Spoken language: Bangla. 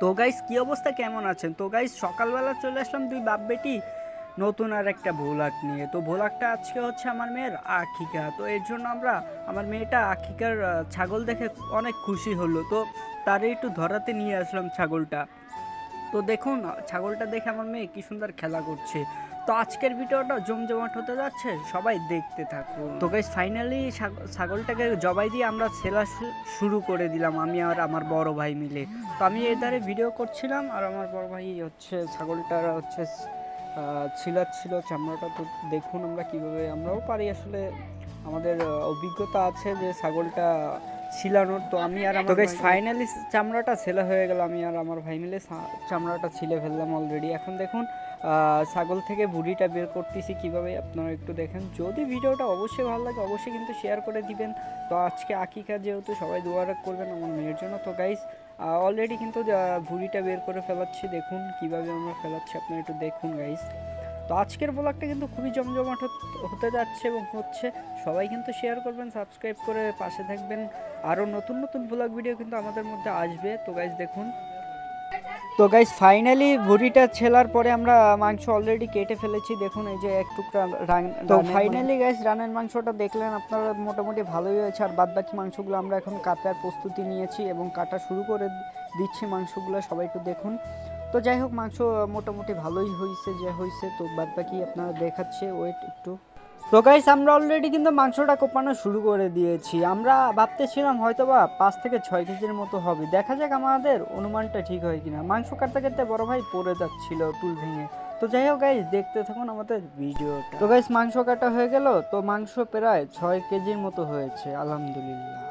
তো গাইস কি অবস্থা? কেমন আছেন? তো গাইস সকালবেলা চলে আসলাম দুই বাপ বেটি নতুন আর একটা ভোলাক নিয়ে। তো ভোলাকটা আজকে হচ্ছে আমার মেয়ের আখিকা। তো এর জন্য আমরা, আমার মেয়েটা আখিকার ছাগল দেখে অনেক খুশি হলো। তো তারই একটু ধরাতে নিয়ে আসলাম ছাগলটা। তো দেখুন, ছাগলটা দেখে আমার মেয়ে কি সুন্দর খেলা করছে। তো আজকের ভিডিওটা জমজমাট হতে যাচ্ছে, সবাই দেখতে থাকুন। তো গাইস ফাইনালি ছাগলটাকে জবাই দিয়ে আমরা শু- শুরু করে দিলাম, আমি আর আমার বড় ভাই মিলে। তো আমি এধারে ভিডিও করছিলাম, আর আমার বড় ভাই হচ্ছে, ছাগলটার হচ্ছে ছিলাচ্ছিল চামড়াটা। তো দেখুন আমরা কীভাবে, আমরাও পারি আসলে। আমাদের অভিজ্ঞতা আছে যে ছাগলটা ছিলানোর তো আমি আর আমার ফাইনালি চামড়াটা ছেলে হয়ে গেল আমি আর আমার ভাই মিলে চামড়াটা ছিলে ফেললাম অলরেডি এখন দেখুন ছাগল থেকে বুড়িটা বের করতেছি কীভাবে আপনারা একটু দেখেন। যদি ভিডিওটা অবশ্যই ভালো লাগে অবশ্যই কিন্তু শেয়ার করে দিবেন। তো আজকে আকিকা যেহেতু সবাই দোয়া করবেন আমার মেয়ের জন্য। তো গাইস অলরেডি কিন্তু ভুঁড়িটা বের করে ফেলাচ্ছি। দেখুন কীভাবে আমরা ফেলাচ্ছি আপনারা একটু দেখুন গাইস তো আজকের ব্লগটা কিন্তু খুবই জমজমাট হতে যাচ্ছে এবং হচ্ছে সবাই কিন্তু শেয়ার করবেন সাবস্ক্রাইব করে পাশে থাকবেন। আরও নতুন নতুন ব্লগ ভিডিও কিন্তু আমাদের মধ্যে আসবে। তো গাইজ দেখুন তো গাইস ফাইনালি ভুড়িটা ছেলার পরে আমরা মাংস অলরেডি কেটে ফেলেছি। দেখুন এই যে এক টুকরা তো ফাইনালি গাইস রানের মাংসটা দেখলেন আপনারা মোটামুটি ভালোই হয়েছে। আর বাদ বাকি মাংসগুলো আমরা এখন কাটার প্রস্তুতি নিয়েছি এবং কাটা শুরু করে দিচ্ছি মাংসগুলো সবাই একটু দেখুন। তো যাই হোক মাংস মোটামুটি ভালোই হয়েছে যে হয়েছে তো বাদ বাকি আপনারা দেখাচ্ছে ওয়েট একটু। তো গাইস আমরা অলরেডি কিন্তু মাংসটা কোপানো শুরু করে দিয়েছি। আমরা ভাবতেছিলাম হয়তো বা পাঁচ থেকে ছয় কেজির মতো হবে। দেখা যাক আমাদের অনুমানটা ঠিক হয় কিনা। মাংস কাটতে কাটতে বড় ভাই পড়ে যাচ্ছিল টুল ভেঙে। তো যাই হোক গাইস দেখতে থাকুন আমাদের ভিডিওটা। তো গাইস মাংস কাটা হয়ে গেল। তো মাংস প্রায় ছয় কেজির মতো হয়েছে, আলহামদুলিল্লাহ।